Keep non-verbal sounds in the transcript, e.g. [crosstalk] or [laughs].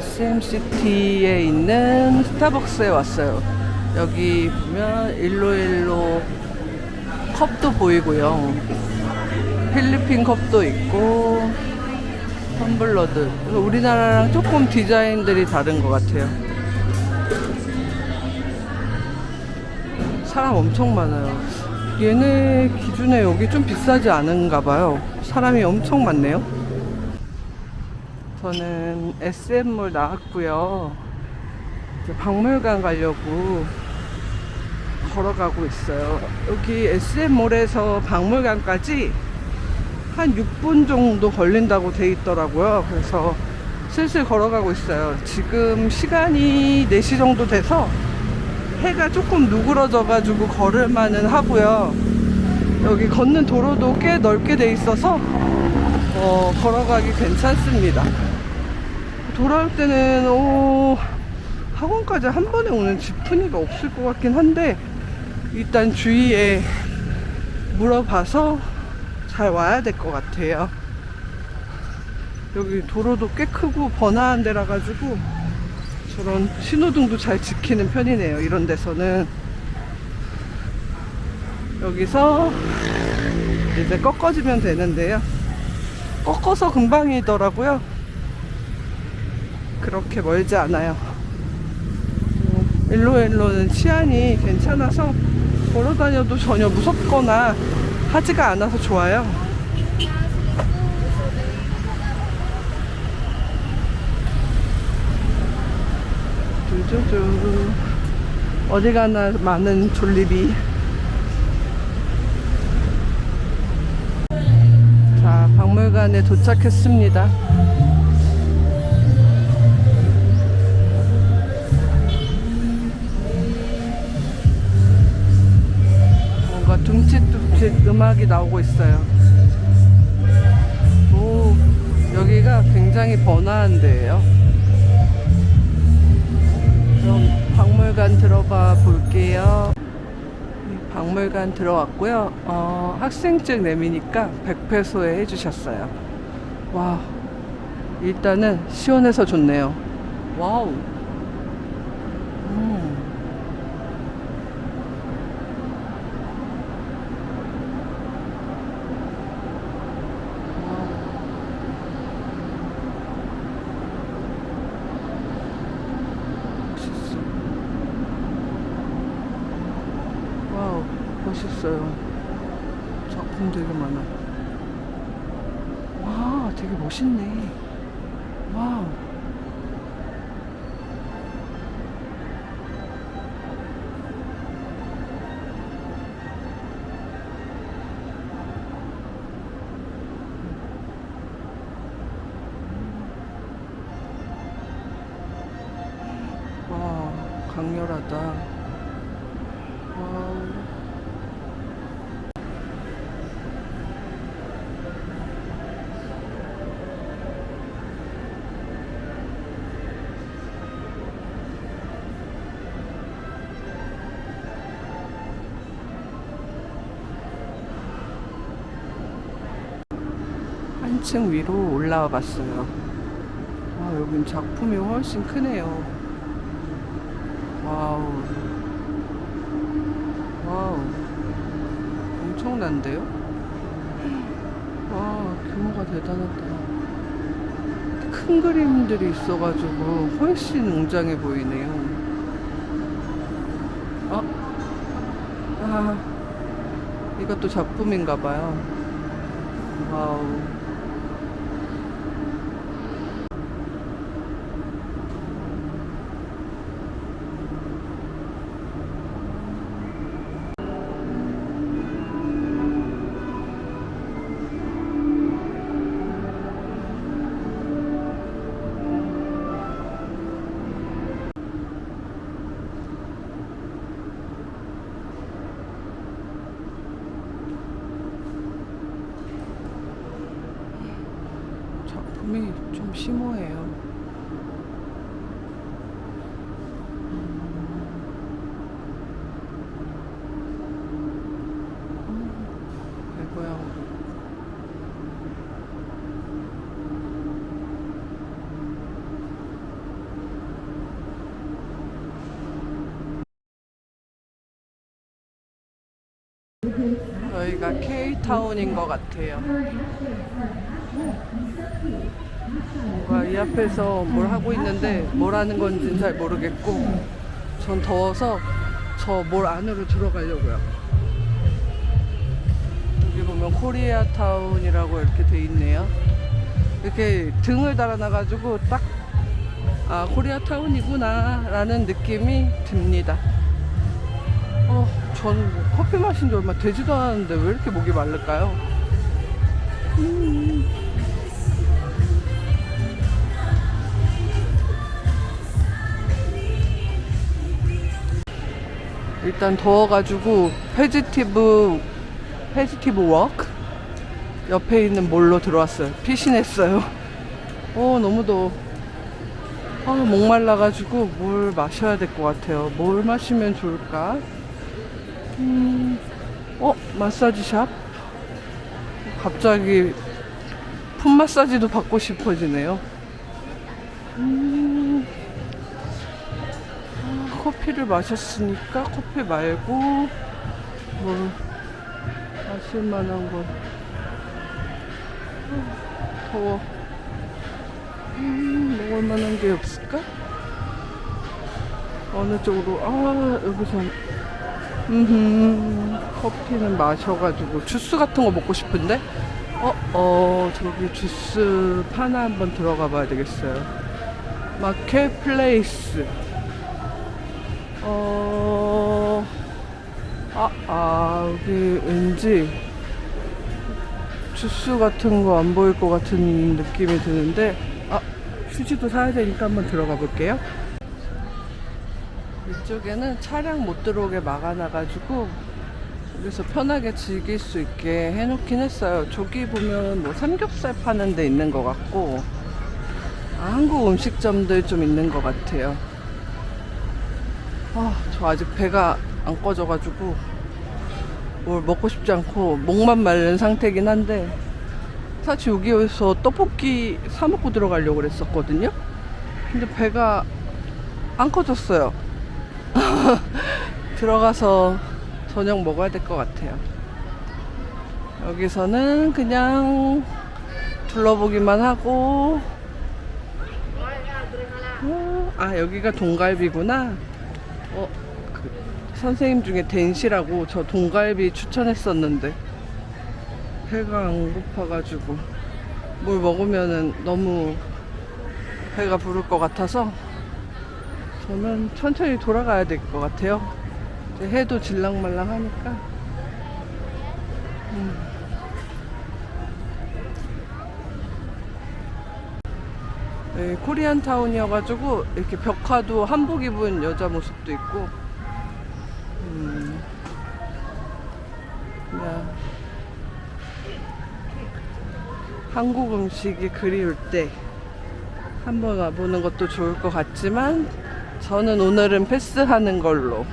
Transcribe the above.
SMCT에 있는 스타벅스에 왔어요. 여기 보면 일로일로 컵도 보이고요. 필리핀 컵도 있고 텀블러들. 우리나라랑 조금 디자인들이 다른 것 같아요. 사람 엄청 많아요. 얘네 기준에 여기 좀 비싸지 않은가 봐요. 사람이 엄청 많네요. 저는 SM몰 나왔고요. 박물관 가려고 걸어가고 있어요. 여기 SM몰에서 박물관까지 한 6분 정도 걸린다고 돼 있더라고요. 그래서 슬슬 걸어가고 있어요. 지금 시간이 4시 정도 돼서 해가 조금 누그러져 가지고 걸을만은 하고요. 여기 걷는 도로도 꽤 넓게 돼 있어서 어, 걸어가기 괜찮습니다. 돌아올 때는 어, 학원까지 한 번에 오는 지프니가 없을 것 같긴 한데 일단 주위에 물어봐서 잘 와야 될 것 같아요. 여기 도로도 꽤 크고 번화한 데라 가지고 저런 신호등도 잘 지키는 편이네요. 이런 데서는 여기서 이제 꺾어지면 되는데요. 꺾어서 금방이더라고요. 그렇게 멀지 않아요. 음, 일로일로는 치안이 괜찮아서 걸어 다녀도 전혀 무섭거나 하지가 않아서 좋아요. 쭈쭈쭈. 어디 가나 많은 졸리비. 자, 박물관에 도착했습니다. 음악이 나오고 있어요. 오, 여기가 굉장히 번화한 데예요. 그럼 박물관 들어가 볼게요. 네, 박물관 들어왔고요. 어, 학생증 내미니까 100페소에 해주셨어요. 와, 일단은 시원해서 좋네요. 와우. 음. 멋있어. 와우, 멋있어요. 작품 되게 많아. 와, 되게 멋있네. 와우. 와, 강렬하다. 3층 위로 올라와 봤어요. 와, 여긴 작품이 훨씬 크네요. 와우. 와우. 엄청난데요? 와, 규모가 대단하다. 큰 그림들이 있어가지고 훨씬 웅장해 보이네요. 아, 아, 이것도 작품인가 봐요. 와우. 좀 심오해요. 음, 음, 음, 여기가 K타운인 것 같아요. 뭔가 이 앞에서 뭘 하고 있는데 뭘 하는 건지는 잘 모르겠고 전 더워서 저 몰 안으로 들어가려고요. 여기 보면 코리아 타운이라고 이렇게 돼 있네요. 이렇게 등을 달아놔가지고 딱 아, 코리아 타운이구나 라는 느낌이 듭니다. 어, 저는 뭐 커피 마신 지 얼마 되지도 않았는데 왜 이렇게 목이 마를까요? 음. 일단 더워가지고 페지티브 페지티브 워크 옆에 있는 몰로 들어왔어요. 피신했어요. 어 너무 더워. 아 목말라가지고 물 마셔야 될 것 같아요. 뭘 마시면 좋을까? 음, 어 마사지 샵? 갑자기 풋 마사지도 받고 싶어지네요. 음, 아, 커피를 마셨으니까 커피 말고 뭘 마실 만한 거. 아, 더워. 음, 먹을 만한 게 없을까? 어느 쪽으로, 아, 여기서, 음, 커피는 마셔가지고, 주스 같은 거 먹고 싶은데? 어, 어, 저기 주스 파나 한번 들어가 봐야 되겠어요. 마켓 플레이스. 어, 아, 아, 여기 왠지 주스 같은 거 안 보일 것 같은 느낌이 드는데, 아, 휴지도 사야 되니까 한번 들어가 볼게요. 이쪽에는 차량 못 들어오게 막아놔가지고 여기서 편하게 즐길 수 있게 해놓긴 했어요. 저기 보면 뭐 삼겹살 파는 데 있는 것 같고 아, 한국 음식점들 좀 있는 것 같아요. 아, 저 아직 배가 안 꺼져가지고 뭘 먹고 싶지 않고 목만 마른 상태긴 한데 사실 여기에서 떡볶이 사 먹고 들어가려고 그랬었거든요. 근데 배가 안 커졌어요. [laughs] 들어가서 저녁 먹어야 될 것 같아요. 여기서는 그냥 둘러보기만 하고 어, 아 여기가 동갈비구나. 어, 그 선생님 중에 댄시라고 저 동갈비 추천했었는데 배가 안 고파가지고 뭘 먹으면은 너무 배가 부를 것 같아서 저는 천천히 돌아가야 될 것 같아요. 해도 질랑말랑 하니까. 음. 네, 코리안 타운이어가지고 이렇게 벽화도 한복 입은 여자 모습도 있고, 음, 그냥 한국 음식이 그리울 때 한번 와보는 것도 좋을 것 같지만 저는 오늘은 패스하는 걸로